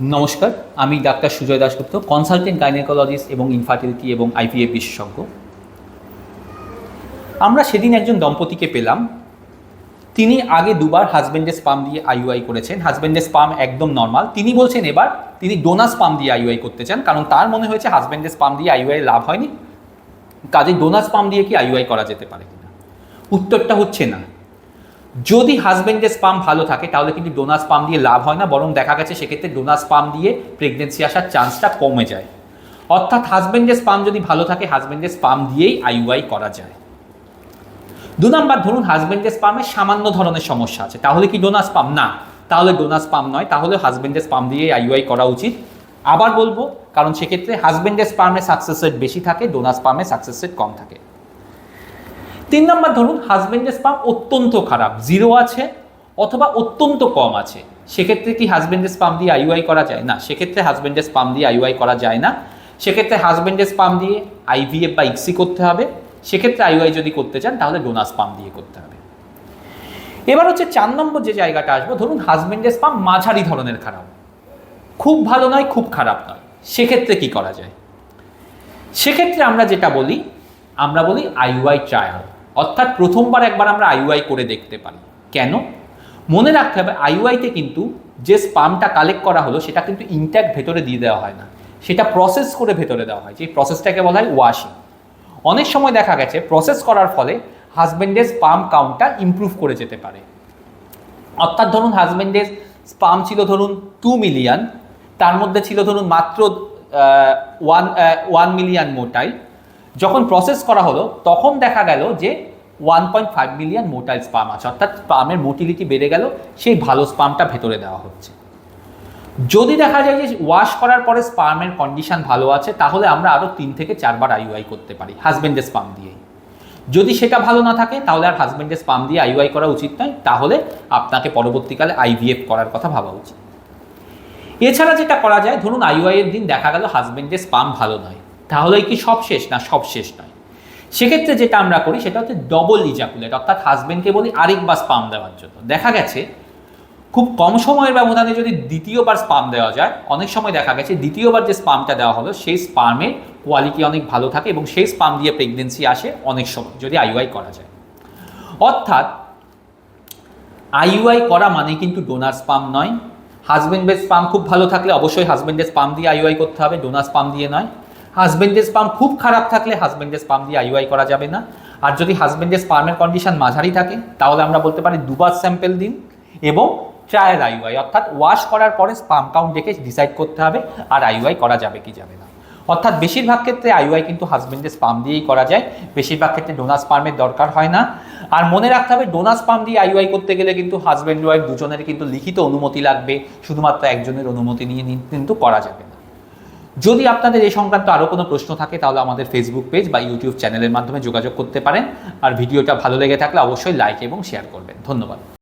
নমস্কার, আমি doctor Sujoy Dasgupta consultant gynaecologist এবং ইনফার্টিলিটি এবং আইভিএফ বিশেষজ্ঞ। আমরা সেদিন একজন দম্পতিকে পেলাম। তিনি আগে দুবার হাজব্যান্ডের স্পাম দিয়ে আইউআই করেছেন। হাজব্যান্ডের স্পাম একদম নর্মাল তিনি বলছেন এবার তিনি ডোনাস স্পাম দিয়ে আইউআই করতে চান, কারণ তার মনে হয়েছে হাজব্যান্ডের স্পাম দিয়ে আইউআই লাভ হয়নি। কাজে ডোনাস স্পাম দিয়ে কি আইউআই করা যেতে পারে কিনা? উত্তরটা হচ্ছে না। যদি হাজব্যান্ডের স্পাম ভালো থাকে, তাহলে কিন্তু ডোনাস স্পাম দিয়ে লাভ হয় না, বরং দেখা গেছে সেক্ষেত্রে ডোনাস স্পাম দিয়ে প্রেগনেন্সি আসার চান্সটা কমে যায়। অর্থাৎ হাজব্যান্ডের স্পাম যদি ভালো থাকে হাজব্যান্ডের স্পাম দিয়েই আইউআই করা যায়। দু নাম্বার, ধরুন হাজব্যান্ডের স্পামে সামান্য ধরনের সমস্যা আছে, তাহলে কি ডোনাস স্পাম না, তাহলে ডোনাস স্পাম নয়, তাহলে হাজব্যান্ডের স্পাম দিয়ে আইউআই করা উচিত। আবার বলব, কারণ সেক্ষেত্রে হাজব্যান্ডের স্পামে সাকসেস রেট বেশি থাকে ডোনাস স্পামে সাকসেস রেট কম থাকে। তিন নম্বর ধরুন হাজব্যান্ডের স্পাম অত্যন্ত খারাপ জিরো আছে অথবা অত্যন্ত কম আছে। সেক্ষেত্রে কি হাজব্যান্ডের স্পাম দিয়ে আইউআই করা যায়? না, সেক্ষেত্রে হাজব্যান্ডের স্পাম দিয়ে আইউআই করা যায় না। সেক্ষেত্রে হাজব্যান্ডের স্পাম দিয়ে আইভিএফ বা ইক্সি করতে হবে। সেক্ষেত্রে আইউআই যদি করতে চান, তাহলে ডোনাস স্পাম দিয়ে করতে হবে। এবার হচ্ছে চার নম্বর যে জায়গাটা আসব, ধরুন হাজব্যান্ডের স্পাম মাঝারি ধরনের খারাপ। খুব ভালো নয়, খুব খারাপ নয়। সেক্ষেত্রে কি করা যায়? সেক্ষেত্রে আমরা যেটা বলি, আমরা বলি আইউআই ট্রায়াল অর্থাৎ প্রথমবার একবার আমরা আইউআই করে দেখতে পারি। কেন? মনে রাখতে হবে আইউআইতে কিন্তু যে স্পামটা কালেক্ট করা হলো, সেটা কিন্তু ইনট্যাক্ট ভেতরে দিয়ে দেওয়া হয় না। সেটা প্রসেস করে ভেতরে দেওয়া হয়, যে প্রসেসটাকে বলা হয় ওয়াশিং অনেক সময় দেখা গেছে প্রসেস করার ফলে হাজব্যান্ডের স্পাম কাউন্টটা ইমপ্রুভ করে যেতে পারে। অর্থাৎ ধরুন হাজব্যান্ডের স্পাম ছিল ধরুন টু মিলিয়ন তার মধ্যে ছিল ধরুন মাত্র ওয়ান ওয়ান মিলিয়ন মোটাইল যখন প্রসেস করা হলো, তখন দেখা গেল যে one point five million motile sperm আছে। অর্থাৎ স্পামের মোটিলিটি বেড়ে গেল, সেই ভালো স্পামটা ভেতরে দেওয়া হচ্ছে। যদি দেখা যায় যে ওয়াশ করার পরে স্পামের কন্ডিশন ভালো আছে, তাহলে আমরা আরও তিন থেকে চারবার আইউআই করতে পারি হাজব্যান্ডের স্পাম দিয়েই। যদি সেটা ভালো না থাকে, তাহলে আর হাজব্যান্ডের স্পাম দিয়ে আইউআই করা উচিত নয়, তাহলে আপনাকে পরবর্তীকালে আইভিএফ করার কথা ভাবা উচিত। এছাড়া যেটা করা যায়, ধরুন আইউআই এর দিন দেখা গেল হাজব্যান্ডের স্পাম ভালো নয়। তাহলে কি সব শেষ? না, সব শেষ নয়। সেক্ষেত্রে যেটা আমরা করি, সেটা হচ্ছে ডবল ইজাকুলেট অর্থাৎ হাজব্যান্ডকে বলি আরেকবার স্পাম দেওয়ার জন্য। দেখা গেছে, খুব কম সময়ের ব্যবধানে যদি দ্বিতীয়বার স্পাম দেওয়া যায়, অনেক সময় দেখা গেছে দ্বিতীয়বার যে স্পামটা দেওয়া হলো, সেই স্পামের কোয়ালিটি অনেক ভালো থাকে এবং সেই স্পাম দিয়ে প্রেগনেন্সি আসে অনেক সময়, যদি আইউআই করা যায়। অর্থাৎ আইউআই করা মানে কিন্তু ডোনার স্পাম নয়। হাজব্যান্ডের স্পাম খুব ভালো থাকলে অবশ্যই হাজব্যান্ডের স্পাম দিয়ে আইউআই করতে হবে ডোনার স্পাম দিয়ে নয়। হাজব্যান্ডের স্পাম খুব খারাপ থাকলে হাজব্যান্ডের স্পাম দিয়ে আইউআই করা যাবে না। আর যদি হাজব্যান্ডের স্পামের কন্ডিশন মাঝারি থাকে, তাহলে আমরা বলতে পারি দুবার স্যাম্পেল দিন এবং ট্রায়াল আইউআই অর্থাৎ ওয়াশ করার পরে স্পাম কাউন্ট দেখে ডিসাইড করতে হবে, আর আইউআই করা যাবে কি যাবে না। অর্থাৎ বেশিরভাগ ক্ষেত্রে আইউআই কিন্তু হাজব্যান্ডের স্পাম দিয়েই করা যায়, বেশিরভাগ ক্ষেত্রে ডোনাস স্পামের দরকার হয় না। আর মনে রাখতে হবে ডোনাস স্পাম দিয়ে আইউআই করতে গেলে কিন্তু হাজব্যান্ড ওয়াইফ দুজনের কিন্তু লিখিত অনুমতি লাগবে, শুধুমাত্র একজনের অনুমতি নিয়ে কিন্তু করা যাবে যদি আপনাদের এই সংক্রান্ত আরও কোনো প্রশ্ন থাকে, তাহলে আমাদের ফেসবুক পেজ বা ইউটিউব চ্যানেলের মাধ্যমে যোগাযোগ করতে পারেন। আর ভিডিওটা ভালো লেগে থাকলে অবশ্যই লাইক এবং শেয়ার করবেন। ধন্যবাদ।